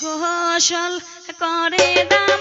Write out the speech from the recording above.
গোসল করে দা